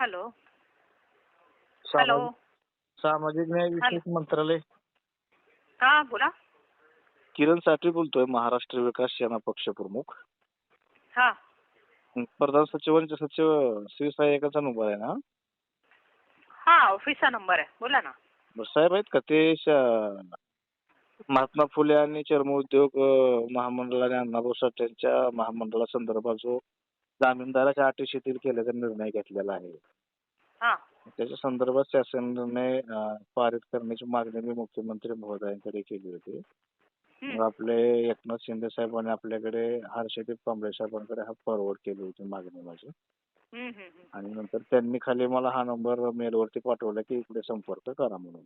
Hello. Hello. सामाजिक सामाजिक न्याय विशेष मंत्रालय. हा बोला. किरण साठे बोलतोय महाराष्ट्र विकास सेना पक्ष प्रमुख. हा. प्रधान सचिवांचे सचिव श्री सहाय्यकाचा नंबर आहे ना? हा ऑफिसचा नंबर आहे. बोला ना. बरं, साहेब आहेत का? ते श- महात्मा फुले आणि चर्म उद्योग अं, महामंडळ आणि अण्णाभाऊ साठे यांच्या महामंडळासंदर्भात जो जामीनदाराच्या अटी शिथिल केल्याचा निर्णय घेतलेला आहे. हा. त्याच्या संदर्भात शासन निर्णय अं, पारित करण्याची मागणी मी मुख्यमंत्री महोदयांकडे केली होती. हम्म. मग आपले एकनाथ शिंदे साहेबांनी आपल्याकडे हर्षदीप कांबळे साहेबांकडे हा फॉरवर्ड केली होती मागणी माझी. हम्म, हम्म, हम्म. आणि नंतर त्यांनी खाली मला हा नंबर मेलवरती पाठवला की इकडे संपर्क करा म्हणून.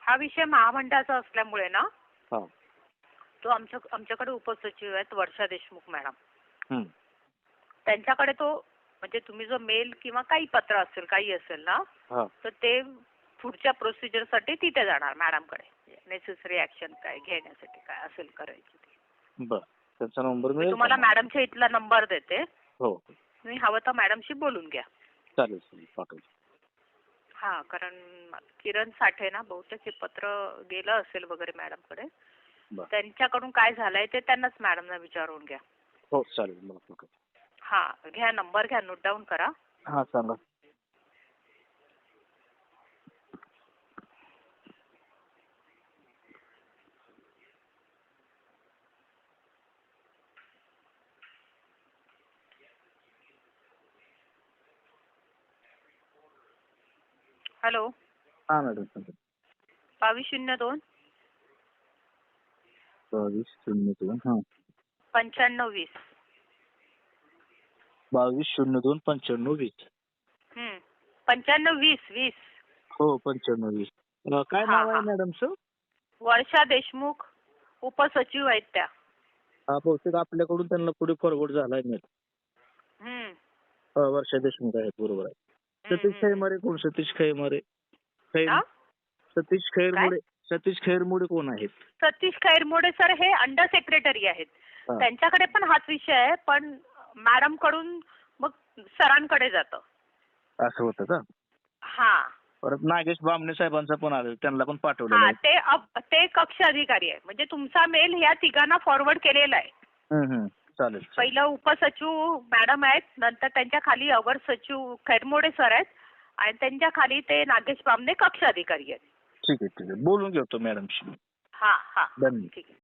हा विषय महामंडळाचा असल्यामुळे ना? हा. तो आमच्या आमच्याकडे उपसचिव आहेत वर्षा देशमुख मॅडम. त्यांच्याकडे तो म्हणजे तुम्ही जो मेल किंवा काही पत्र असेल काही असेल ना तर ते पुढच्या प्रोसिजरसाठी तिथे जाणार मॅडमकडे. नेसेसरी ऍक्शन काय घेण्यासाठी काय असेल करायची ते. त्यांचा नंबर मी तुम्हाला? मॅडमच्या इथला नंबर देते. हो. तुम्ही हवं तर मॅडमशी बोलून घ्या. चालेल चालेल. हा कारण किरण साठे ना बहुतेक हे पत्र गेलं असेल वगैरे मॅडमकडे. बर. त्यांच्याकडून काय झालंय ते त्यांनाच मॅडमना विचारून घ्या. हो चालेल मला पाठवतो हा घ्या नंबर घ्या नोट डाऊन करा. हा सांगा. हॅलो. हा मॅडम सांगा. बावीस शून्य दोन. बावीस शून्य दोन हा. पंच्याण्णव वीस. बावीस शून्य दोन पंच्याण्णव वीस. हम्म. पंच्याण्णव वीस वीस. हो पंच्याण्णव वीस. अं, काय हा, नाव आहे हा. मॅडम सर वर्षा देशमुख उपसचिव आहेत त्या. हा बहुतेक आपल्याकडून त्यांना पुढे फॉरवर्ड झालाय नाही हम्म. वर्षा देशमुख आहेत बरोबर आहे. हम्म, सतीश हम्म. खैमारे कोण? सतीश खैमारे हा? सतीश खैरमोडे सतीश खैरमोडे कोण आहेत? सतीश खैरमोडे सर हे अंडर सेक्रेटरी आहेत. हा. त्यांच्याकडे पण हाच विषय आहे पण मॅडमकडून मग सरांकडे जातं. असं होतं का? हा. परत नागेश बामणे साहेबांचा पण आले त्यांना पण पाठवलेलं हा आहे ते अप- ते कक्ष अधिकारी आहे. म्हणजे तुमचा मेल या तिघांना फॉरवर्ड केलेला आहे. हम्म, हम्म. चालेल चालेल. पहिलं उपसचिव मॅडम आहेत नंतर त्यांच्या खाली अवर सचिव खैरमोडे सर आहेत आणि त्यांच्या खाली ते नागेश बामणे कक्ष अधिकारी आहेत. ठीक आहे ठीक आहे. बोलून घेतो मॅडमशी. हा हा. धन्यवाद.